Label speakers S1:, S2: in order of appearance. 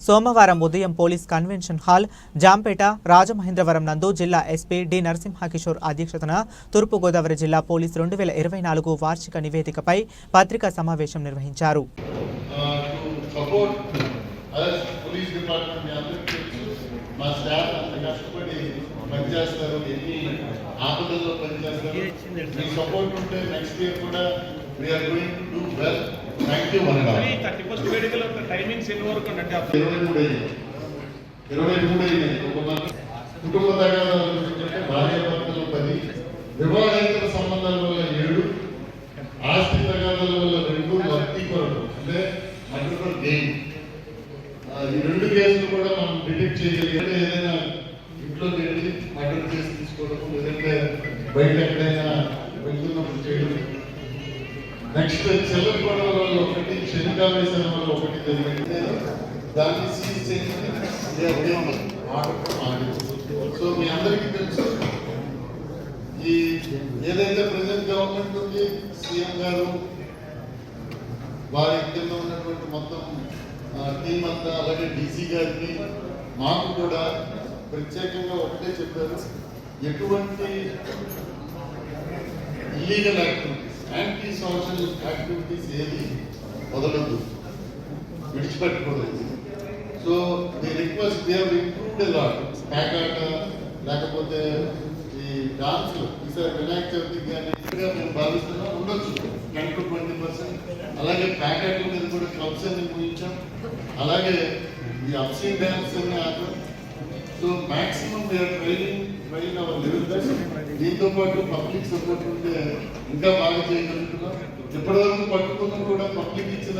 S1: సోమవారం ఉదయం police convention hall Jampeta Rajamahendravaram నందు జిల్లా ఎస్పీ డి నరసింహకిషోర్ అధ్యక్షతన తూర్పుగోదావరి జిల్లా పోలీస్ రెండు వేల ఇరవై నాలుగు వార్షిక నివేదికపై పత్రికా సమావేశం నిర్వహించారు.
S2: Uh, department, మీ సపోర్ట్ ఉంటే నెక్స్ట్ ఇయర్ కూడా we're going to do well thank you one
S3: మరి థర్టీ ఫస్ట్ వేడుకల టైమింగ్స్ ఎన్ని వరకు అంటే అప్పుడు
S2: ఇరవై మూడు అయింది. ఇరవై మూడు అయింది. కుటుంబ తగాదాల భార్య భర్తలు పది వివాహేతర సంబంధాల వల్ల ఏడు ఆస్తి తగాదాల వల్ల రెండు లబ్ధి కొరకు అంటే మల్టిపుల్ గెయిన్ ఈ రెండు కేసులు కూడా మనం డిటెక్ట్ చేయగలిగితే ఏదైనా ఇంట్లో వెళ్ళి మర్డర్ చేసి తీసుకోవడం లేదంటే బయట ఎక్కడైనా వెళ్తున్నప్పుడు చేయడం. నెక్స్ట్ చెల్లెల గొడవ వల్ల ఒకటి శనికావేశం వల్ల ఒకటి జరిగింది. దాన్ని సీజ్ చేసి సో మీ అందరికీ తెలుసు ఈ ఏదైతే ప్రజెంట్ గవర్నమెంట్ ఉంది సీఎం గారు వారి కింద ఉన్నటువంటి మొత్తం టీం అంతా అలాగే డీసీ గారికి మాకు కూడా ప్రత్యేకంగా ఒకటే చెప్పారు. ఎటువంటి illegal activities anti social activities ఏది మొదలదు విడిచిపెట్టకూడదు. So the request they have improved lot ప్యాకాట లేకపోతే ఈ డాన్స్ ఈసారి వినాయక చవితికి కానీ మేము భావిస్తున్నాం ఉండొచ్చు. Ten to twenty percent. అలాగే ప్యాకెట్ మీద కూడా క్లబ్స్ అన్ని ముగించాం. అలాగే ఈ అప్సీ డ్యాన్స్ అన్ని ఆపం. సో మ్యాక్సిమం వీఆర్ ట్రైనింగ్ దీంతో పాటు పబ్లిక్ సపోర్ట్ ఉంటే ఇంకా బాగా చేయగలుగుతున్నాం. ఇప్పటివరకు పట్టుకున్నాం కూడా పబ్లిక్ ఇచ్చిన